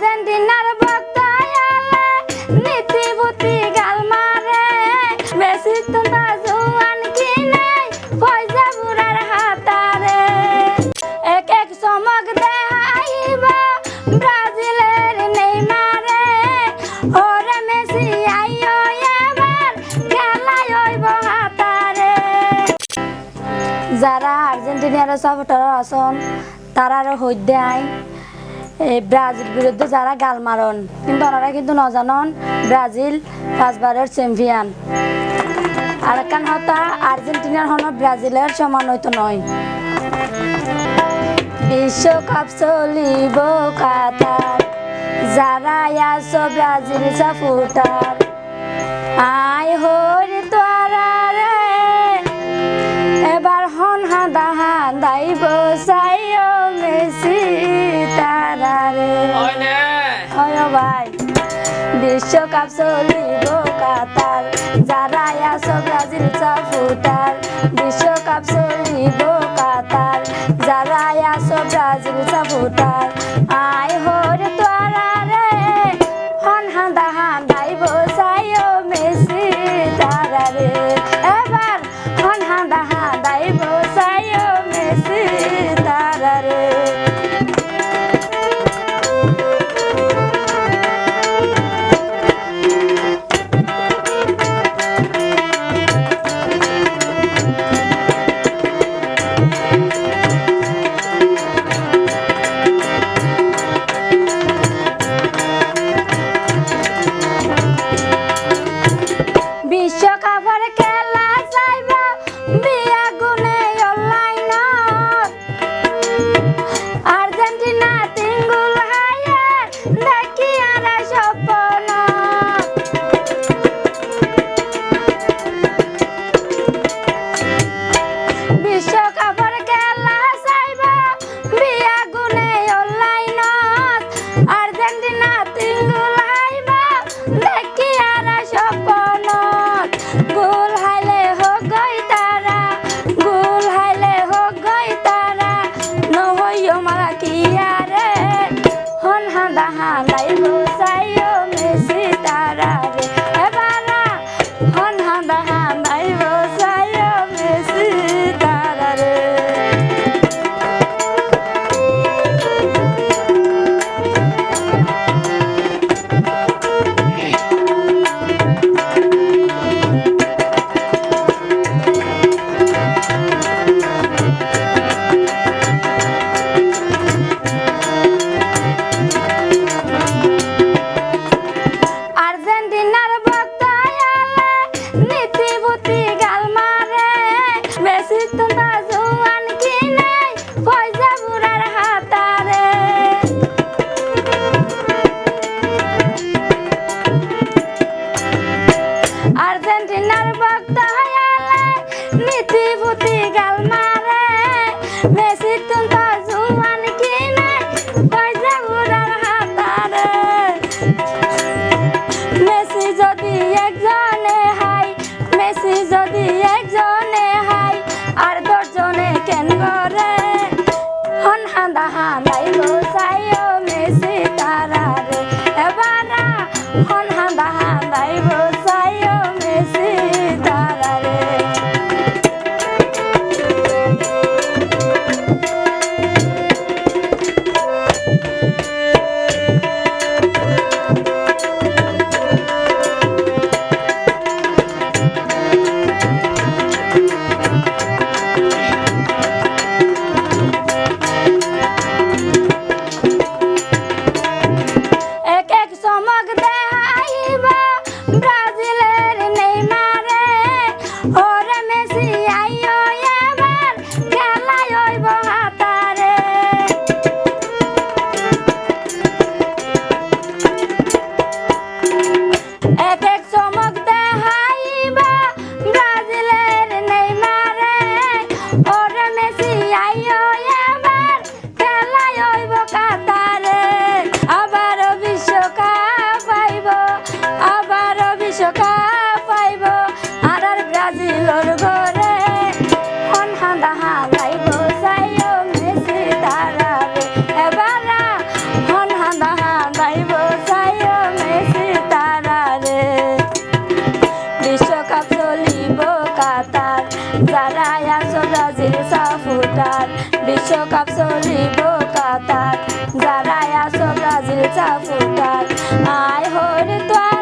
আর্জেন্টিনার বক্তায়ালে নীতিবতী গাল মারে। মেসি তো না জুয়ান কি নাই, পয়সা বুড়ার হাতারে। এক এক চমক দেখাইবা ব্রাজিলের নেইমারে। ওরে মেসি, আইও এবার খেলায় হইব হাতারে। যারা আর্জেন্টিনার সাপোর্টার আছেন তারা হইতে ব্রাজিল বিরুদ্ধে যারা গাল মারন, কিন্তু ওনারা কিন্তু নজানন ব্রাজিল পাঁচবারের চ্যাম্পিয়ন আর কান হতা আর্জেন্টিনার হন ব্রাজিলের সমান হইতো নয়। বিশ্বকাপ চলিব কাতার যারা আছো ব্রাজিল সাপোর্টার। আয় বিশ্বকাপ চলিব কাতার যারা আছো ব্রাজিল ফুটার বিশ্বকাপ চলিব Saraya Solazil Safutan Bishokap Solib Qatar Zaraya Solazil Safutan I hold it twice